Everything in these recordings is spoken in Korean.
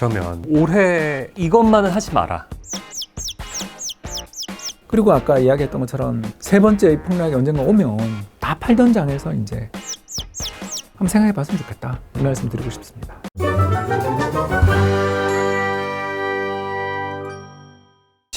그러면 올해 이것만은 하지 마라. 그리고 아까 이야기했던 것처럼 세 번째 이 폭락이 언젠가 오면 다 팔던 장에서 이제 한번 생각해 봤으면 좋겠다. 이 말씀 드리고 싶습니다.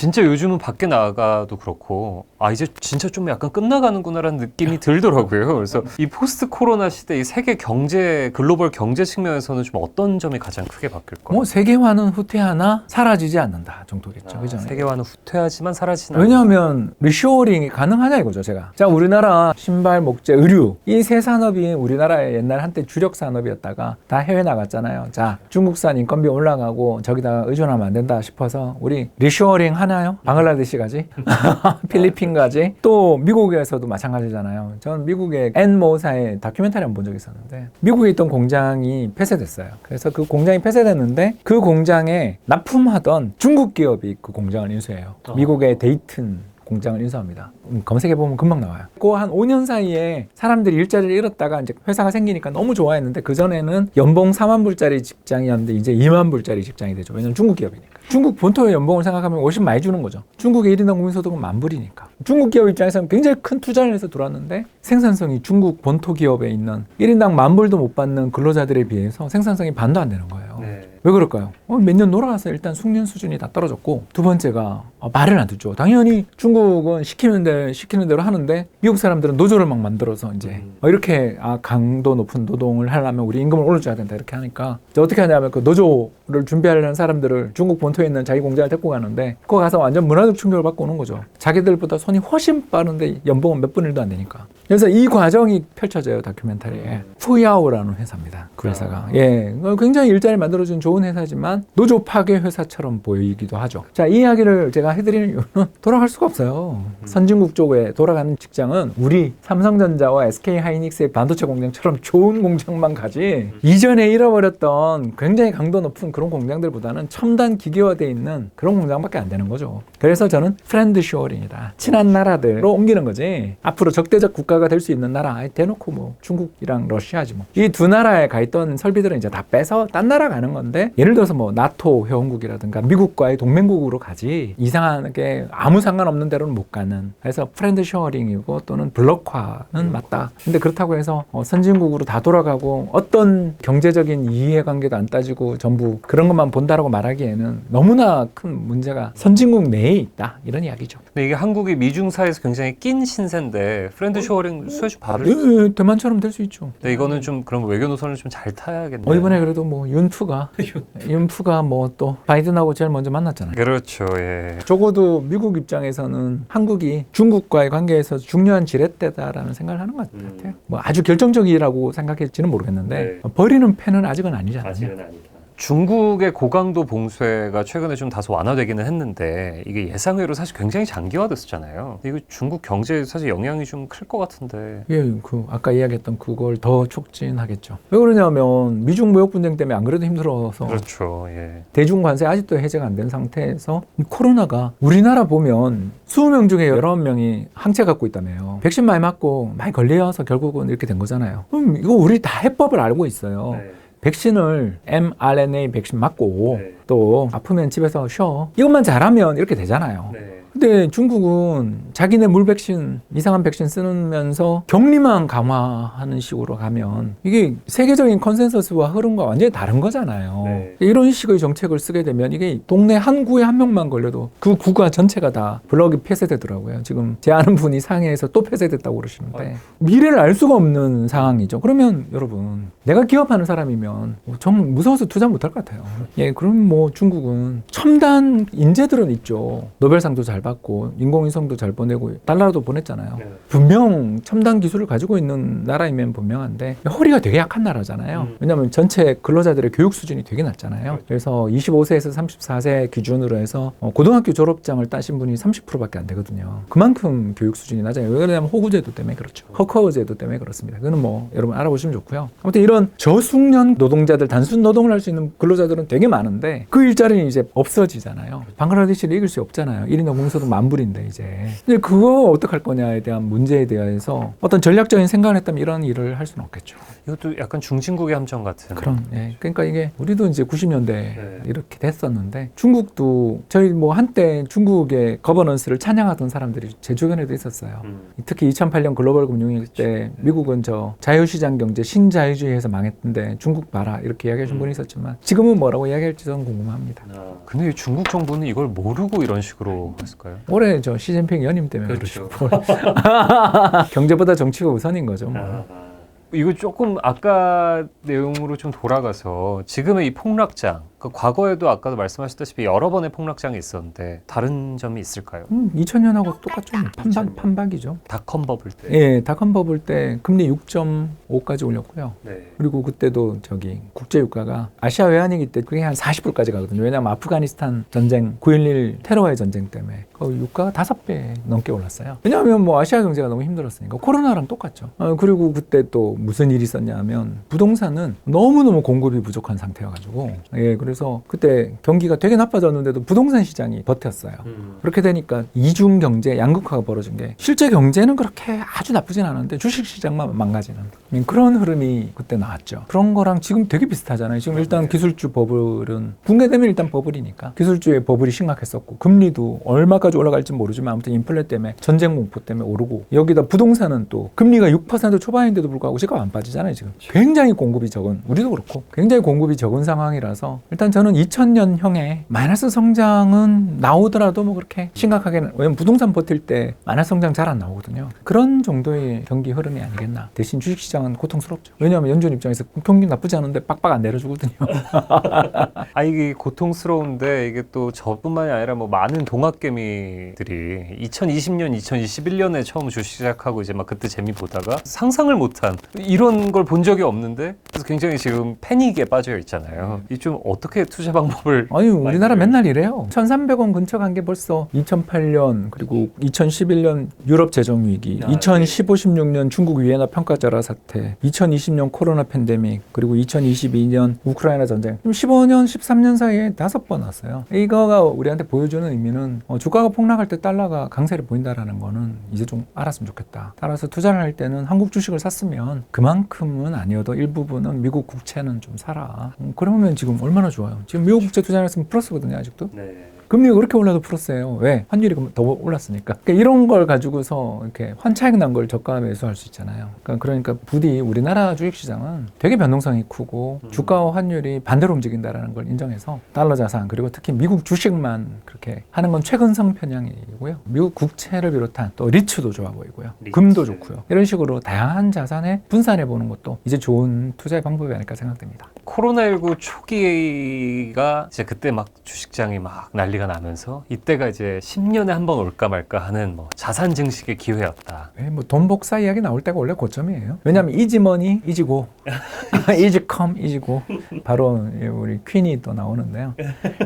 진짜 요즘은 밖에 나가도 그렇고 아 이제 진짜 좀 약간 끝나가는구나라는 느낌이 들더라고요. 그래서 이 포스트 코로나 시대 이 세계 경제 글로벌 경제 측면에서는 좀 어떤 점이 가장 크게 바뀔까요? 뭐 세계화는 후퇴하나 사라지지 않는다 정도겠죠. 그죠? 아, 세계화는 후퇴하지만 사라지는 왜냐하면 리쇼어링이 가능하냐 이거죠 제가 자 우리나라 신발 목재 의류 이 세 산업이 우리나라의 옛날 한때 주력 산업이었다가 다 해외 나갔잖아요 자 중국산 인건비 올라가고 저기다가 의존하면 안 된다 싶어서 우리 리쇼어링 하 나요? 방글라데시 가지? 필리핀 가지? 또 미국에서도 마찬가지잖아요. 전 미국의 엔모사의 다큐멘터리 한 번 본 적이 있었는데 미국에 있던 공장이 폐쇄됐어요. 그래서 그 공장이 폐쇄됐는데 그 공장에 납품하던 중국 기업이 그 공장을 인수해요. 어. 미국의 데이튼 공장을 인수합니다. 음, 검색해 보면 금방 나와요. 그 한 5년 사이에 사람들이 일자리를 잃었다가 이제 회사가 생기니까 너무 좋아했는데 그 전에는 연봉 4만 불짜리 직장이었는데 이제 2만 불짜리 직장이 되죠. 왜냐면 중국 기업이니까. 중국 본토의 연봉을 생각하면 훨씬 많이 주는 거죠. 중국의 1인당 국민소득은 만 불이니까. 중국 기업 입장에서는 굉장히 큰 투자를 해서 들어왔는데 생산성이 중국 본토 기업에 있는 1인당 만 불도 못 받는 근로자들에 비해서 생산성이 반도 안 되는 거예요. 네. 왜 그럴까요? 어, 몇년 놀아서 일단 숙련 수준이 다 떨어졌고 두 번째가 어, 말을 안 듣죠. 당연히 중국은 시키는 대 시키는 대로 하는데 미국 사람들은 노조를 막 만들어서 이제 음. 어, 이렇게 아, 강도 높은 노동을 하려면 우리 임금을 올려줘야 된다 이렇게 하니까 이제 어떻게 하냐면 그 노조를 준비하려는 사람들을 중국 본토에 있는 자기 공장을 데리고 가는데 그거 가서 완전 문화적 충격을 받고 오는 거죠. 자기들보다 손이 훨씬 빠른데 연봉은 몇 분의 일도 안 되니까. 그래서 이 과정이 펼쳐져요 다큐멘터리에. 푸야오라는 회사입니다. 그 회사가. 예, 어, 굉장히 일자리 만들어준 좋은 회사지만 노조 파괴 회사처럼 보이기도 하죠. 자, 이 이야기를 제가 해드리는 이유는 돌아갈 수가 없어요. 선진국 쪽에 돌아가는 직장은 우리 삼성전자와 SK 하이닉스의 반도체 공장처럼 좋은 공장만 가지 이전에 잃어버렸던 굉장히 강도 높은 그런 공장들보다는 첨단 기계화되어 있는 그런 공장밖에 안 되는 거죠. 그래서 저는 프렌드 쇼어링이다. 친한 나라들로 옮기는 거지. 앞으로 적대적 국가가 될 수 있는 나라 아예 대놓고 뭐 중국이랑 러시아지 뭐. 이 두 나라에 가 있던 설비들은 이제 다 빼서 딴 나라 가는 건데 예를 들어서 뭐 나토 회원국이라든가 미국과의 동맹국으로 가지 이상하게 아무 상관없는 데로는 못 가는. 그래서 프렌드 쇼어링이고 또는 블록화는 맞다. 근데 그렇다고 해서 어, 선진국으로 다 돌아가고 어떤 경제적인 이해관계도 안 따지고 전부 그런 것만 본다라고 말하기에는 너무나 큰 문제가 선진국 내에 있다 이런 이야기죠. 근데 이게 한국이 미중 사이에서 굉장히 낀 신세인데 프렌드 쇼어링 수혜주 바를 예, 예, 대만처럼 될 수 있죠. 근데 이거는 좀 그런 외교 노선을 좀 잘 타야겠네요. 어, 이번에 그래도 뭐 윤프가 윤프가 뭐 또 바이든하고 제일 먼저 만났잖아요. 그렇죠. 예. 적어도 미국 입장에서는 한국이 중국과의 관계에서 중요한 지렛대다라는 생각을 하는 것 음. 같아요. 뭐 아주 결정적이라고 생각할지는 모르겠는데 네. 버리는 펜은 아직은 아니잖아요. 아니다. 중국의 고강도 봉쇄가 최근에 좀 다소 완화되기는 했는데 이게 예상외로 사실 굉장히 장기화됐었잖아요. 이거 중국 경제에 사실 영향이 좀 클 것 같은데. 예, 그 아까 이야기했던 그걸 더 촉진하겠죠. 왜 그러냐면 미중 무역 분쟁 때문에 안 그래도 힘들어서 그렇죠. 예. 대중 관세 아직도 해제가 안 된 상태에서 이 코로나가 우리나라 보면 20명 중에 19명이 항체 갖고 있다며요. 백신 많이 맞고 많이 걸려서 결국은 이렇게 된 거잖아요. 그럼 이거 우리 다 해법을 알고 있어요. 네. 백신을 mRNA 백신 맞고 네. 또 아프면 집에서 쉬어. 이것만 잘하면 이렇게 되잖아요. 네. 근데 중국은 자기네 물 백신 이상한 백신 쓰면서 격리만 강화하는 식으로 가면 이게 세계적인 컨센서스와 흐름과 완전히 다른 거잖아요. 네. 이런 식의 정책을 쓰게 되면 이게 동네 한 구에 한 명만 걸려도 그 구가 전체가 다 블럭이 폐쇄되더라고요. 지금 제 아는 분이 상해에서 또 폐쇄됐다고 그러시는데. 미래를 알 수가 없는 상황이죠. 그러면 여러분 내가 기업하는 사람이면 뭐 정말 무서워서 투자 못할 것 같아요. 예, 그럼 뭐 중국은 첨단 인재들은 있죠. 노벨상도 잘 받고 인공위성도 잘 보내고 달러도 보냈잖아요. 네. 분명 첨단 기술을 가지고 있는 나라이면 분명한데 허리가 되게 약한 나라잖아요. 음. 왜냐하면 전체 근로자들의 교육 수준이 되게 낮잖아요. 그래서 25세에서 34세 기준으로 해서 어, 고등학교 졸업장을 따신 분이 30%밖에 안 되거든요. 그만큼 교육 수준이 낮아요. 왜 그러냐면 호구제도 때문에 그렇죠. 허커 제도 때문에 그렇습니다. 그거는 뭐 여러분 알아보시면 좋고요. 아무튼 이런 저숙련 노동자들 단순 노동을 할 수 있는 근로자들은 되게 많은데 그 일자리는 이제 없어지잖아요. 방글라데시를 이길 수 없잖아요. 1인당 기본소득 만불인데 이제. 근데 그거 어떡할 거냐에 대한 문제에 대해서 어떤 전략적인 생각을 했다면 이런 일을 할 수는 없겠죠. 이것도 약간 중진국의 함정 같은. 그런 예. 그러니까 이게 우리도 이제 90년대 네. 이렇게 됐었는데 중국도 저희 뭐 한때 중국의 거버넌스를 찬양하던 사람들이 제 주변에도 있었어요. 음. 특히 2008년 글로벌 금융위기 때 미국은 저 자유시장 경제 신자유주의에서 망했는데 중국 봐라 이렇게 이야기하신 음. 분이 있었지만 지금은 뭐라고 이야기할지 저는 궁금합니다. 아, 근데 이 중국 정부는 이걸 모르고 이런 식으로 했을까 요? 올해 저 시진핑 연임 때문에 그렇죠. 경제보다 정치가 우선인 거죠. 뭐. 아. 이거 조금 아까 내용으로 좀 돌아가서 지금의 이 폭락장, 그 과거에도 아까도 말씀하셨다시피 여러 번의 폭락장이 있었는데 다른 점이 있을까요? 음, 2000년하고 똑같죠. 뭐. 2000 판박, 년. 판박이죠. 닷컴 버블 때. 예, 닷컴 버블 때 금리 6.5까지 올렸고요. 네. 그리고 그때도 저기 국제 유가가 아시아 외환위기 때 그게 한 40불까지 가거든요. 왜냐하면 아프가니스탄 전쟁, 9.11 테러와의 전쟁 때문에 그 유가가 다섯 배 넘게 올랐어요. 왜냐하면 뭐 아시아 경제가 너무 힘들었으니까 코로나랑 똑같죠. 어, 그리고 그때 또 무슨 일이 있었냐면 부동산은 너무너무 공급이 부족한 상태여가지고 예, 그래서 그때 경기가 되게 나빠졌는데도 부동산 시장이 버텼어요. 음. 그렇게 되니까 이중 경제 양극화가 벌어진 게 실제 경제는 그렇게 아주 나쁘진 않은데 주식 시장만 망가지는 그런 흐름이 그때 나왔죠. 그런 거랑 지금 되게 비슷하잖아요. 지금 일단 기술주 버블은 붕괴되면 일단 버블이니까 기술주의 버블이 심각했었고 금리도 얼마까지 올라갈지 모르지만 아무튼 인플레 때문에 전쟁 공포 때문에 오르고 여기다 부동산은 또 금리가 6% 초반인데도 불구하고 지금 안 빠지잖아요. 지금 굉장히 공급이 적은 우리도 그렇고 굉장히 공급이 적은 상황이라서 일단 저는 2000년형의 마이너스 성장은 나오더라도 뭐 그렇게 심각하게는 왜냐면 부동산 버틸 때 마이너스 성장 잘 안 나오거든요. 그런 정도의 경기 흐름이 아니겠나. 대신 주식시장은 고통스럽죠. 왜냐하면 연준 입장에서 평균 나쁘지 않은데 빡빡 안 내려주거든요. 아 이게 고통스러운데 이게 또 저뿐만이 아니라 뭐 많은 동학개미들이 2020년, 2021년에 처음 주식 시작하고 이제 막 그때 재미 보다가 상상을 못한 이런 걸 본 적이 없는데 그래서 굉장히 지금 패닉에 빠져 있잖아요. 이 좀 어 떻게 투자 방법을 아니 우리나라 맨날 이래요. 1,300원 근처 간 게 벌써 2008년 그리고 2011년 유럽 재정 위기, 아, 네. 2015, 16년 중국 위에나 평가절하 사태, 2020년 코로나 팬데믹, 그리고 2022년 우크라이나 전쟁. 15년, 13년 사이에 다섯 번 왔어요. 이거가 우리한테 보여주는 의미는 어, 주가가 폭락할 때 달러가 강세를 보인다라는 거는 이제 좀 알았으면 좋겠다. 따라서 투자를 할 때는 한국 주식을 샀으면 그만큼은 아니어도 일부분은 미국 국채는 좀 사라. 음, 그러면 지금 얼마나 좋아요. 지금 미국 국채 투자했으면 플러스거든요, 아직도. 네. 금리가 그렇게 올라도 플러스예요. 왜? 환율이 더 올랐으니까. 그러니까 이런 걸 가지고서 이렇게 환차익 난 걸 저가 매수할 수 있잖아요. 그러니까, 그러니까 부디 우리나라 주식시장은 되게 변동성이 크고 음. 주가와 환율이 반대로 움직인다라는 걸 인정해서 달러 자산 그리고 특히 미국 주식만 그렇게 하는 건 최근성 편향이고요. 미국 국채를 비롯한 또 리츠도 좋아 보이고요. 리츠. 금도 좋고요. 이런 식으로 다양한 자산에 분산해 보는 것도 이제 좋은 투자의 방법이 아닐까 생각됩니다. 코로나19 초기가 이제 그때 막 주식장이 막 난리가 나면서 이때가 이제 10년에 한 번 올까 말까 하는 뭐 자산 증식의 기회였다. 예, 뭐돈 복사 이야기 나올 때가 원래 고점이에요. 왜냐하면 이지머니 이지고, 이지컴 이지고, 바로 예, 우리 퀸이 또 나오는데요.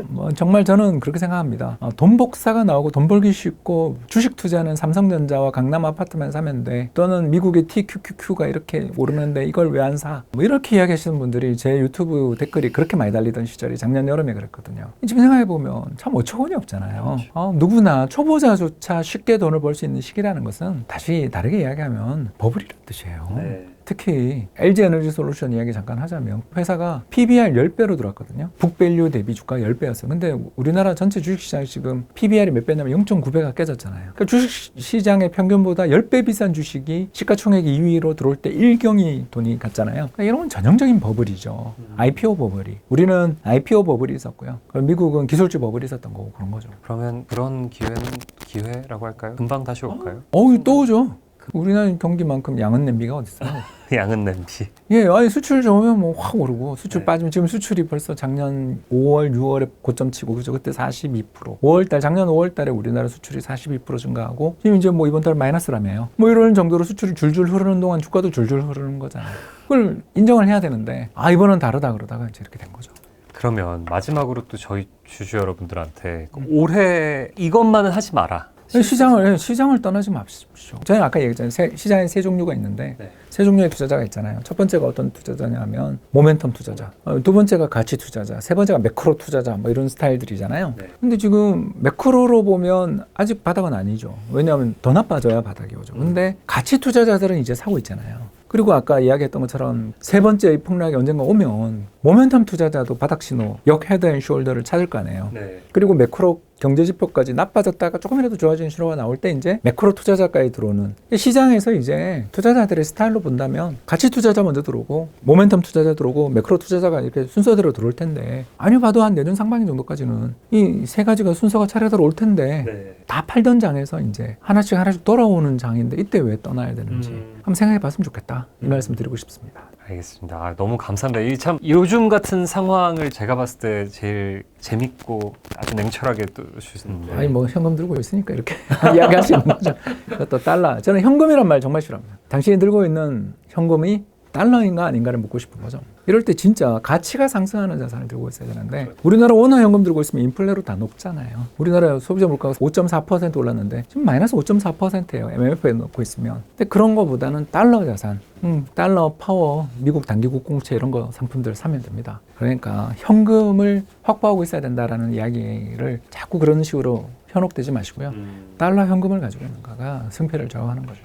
뭐 정말 저는 그렇게 생각합니다. 어, 돈 복사가 나오고 돈 벌기 쉽고 주식 투자는 삼성전자와 강남 아파트만 사면 돼. 또는 미국의 TQQQ가 이렇게 오르는데 이걸 왜 안 사? 뭐 이렇게 이야기하시는 분들이 제 유튜브 댓글이 그렇게 많이 달리던 시절이 작년 여름에 그랬거든요. 지금 생각해 보면 참 어처구니 없잖아요. 어, 누구나 초보자조차 쉽게 돈을 벌 수 있는 시기라는 것은 다시 다르게 이야기하면 버블이라는 뜻이에요. 네. 특히 LG 에너지 솔루션 이야기 잠깐 하자면 회사가 PBR 10배로 들어왔거든요. 북밸류 대비 주가 10배였어요. 근데 우리나라 전체 주식시장이 지금 PBR이 몇 배냐면 0.9배가 깨졌잖아요. 그러니까 주식시장의 평균보다 10배 비싼 주식이 시가총액이 2위로 들어올 때 일경이 돈이 갔잖아요. 그러니까 이런 건 전형적인 버블이죠. IPO 버블이. 우리는 IPO 버블이 있었고요. 그럼 미국은 기술주 버블이 있었던 거고 그런 거죠. 그러면 그런 기회는 기회라고 할까요? 금방 다시 올까요? 어우 또 오죠. 우리나라 경기만큼 양은 냄비가 어딨어요. 양은 냄비. 예, 아니 수출 좋으면 뭐 확 오르고 수출 네. 빠지면 지금 수출이 벌써 작년 5월, 6월에 고점 치고 그죠? 그때 42%. 5월 달 작년 5월 달에 우리나라 수출이 42% 증가하고 지금 이제 뭐 이번 달 마이너스라며요. 뭐 이런 정도로 수출이 줄줄 흐르는 동안 주가도 줄줄 흐르는 거잖아요. 그걸 인정을 해야 되는데 아 이번은 다르다 그러다가 이제 이렇게 된 거죠. 그러면 마지막으로 또 저희 주주 여러분들한테 올해 이것만은 하지 마라. 시장을 예, 시장을 떠나지 마십시오. 저는 아까 얘기했잖아요. 세- 시장에 세 종류가 있는데 네. 세 종류의 투자자가 있잖아요. 첫 번째가 어떤 투자자냐면 모멘텀 투자자, 어, 두 번째가 가치 투자자, 세 번째가 매크로 투자자 뭐 이런 스타일들이잖아요. 네. 근데 지금 매크로로 보면 아직 바닥은 아니죠. 왜냐하면 더 나빠져야 바닥이 오죠. 근데 가치 투자자들은 이제 사고 있잖아요. 그리고 아까 이야기했던 것처럼 세 번째 이 폭락이 언젠가 오면 모멘텀 투자자도 바닥 신호, 역 헤드 앤 숄더를 찾을 거 아니에요. 네. 그리고 매크로 경제 지표까지 나빠졌다가 조금이라도 좋아지는 신호가 나올 때 이제 매크로 투자자까지 들어오는 시장에서 이제 투자자들의 스타일로 본다면 가치 투자자 먼저 들어오고 모멘텀 투자자 들어오고 매크로 투자자가 이렇게 순서대로 들어올 텐데 아니 봐도 한 내년 상반기 정도까지는 이 세 가지가 순서가 차례대로 올 텐데 네. 다 팔던 장에서 이제 하나씩 하나씩 돌아오는 장인데 이때 왜 떠나야 되는지 음. 한번 생각해 봤으면 좋겠다 이 말씀 드리고 싶습니다. 알겠습니다. 아, 너무 감사합니다. 이 참 요즘 같은 상황을 제가 봤을 때 제일 재밌고 아주 냉철하게 또 주시는데. 아니 뭐 현금 들고 있으니까 이렇게 있는 거죠. 그것도 달러. 저는 현금이란 말 정말 싫어합니다. 당신이 들고 있는 현금이 달러인가 아닌가를 묻고 싶은 거죠. 이럴 때 진짜 가치가 상승하는 자산을 들고 있어야 되는데 우리나라 원화 현금 들고 있으면 인플레로 다 높잖아요. 우리나라 소비자 물가가 5.4% 올랐는데 지금 마이너스 5.4%예요. MMF에 넣고 있으면. 근데 그런 거보다는 달러 자산, 음, 달러 파워, 미국 단기국 공채 이런 거 상품들 사면 됩니다. 그러니까 현금을 확보하고 있어야 된다라는 이야기를 자꾸 그런 식으로 현혹되지 마시고요. 음, 달러 현금을 가지고 있는가가 승패를 좌우하는 거죠.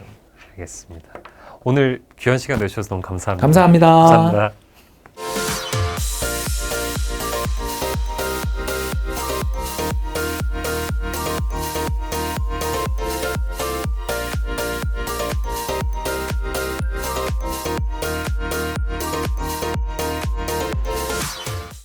알겠습니다. 오늘 귀한 시간 내주셔서 너무 감사합니다. 감사합니다. 감사합니다.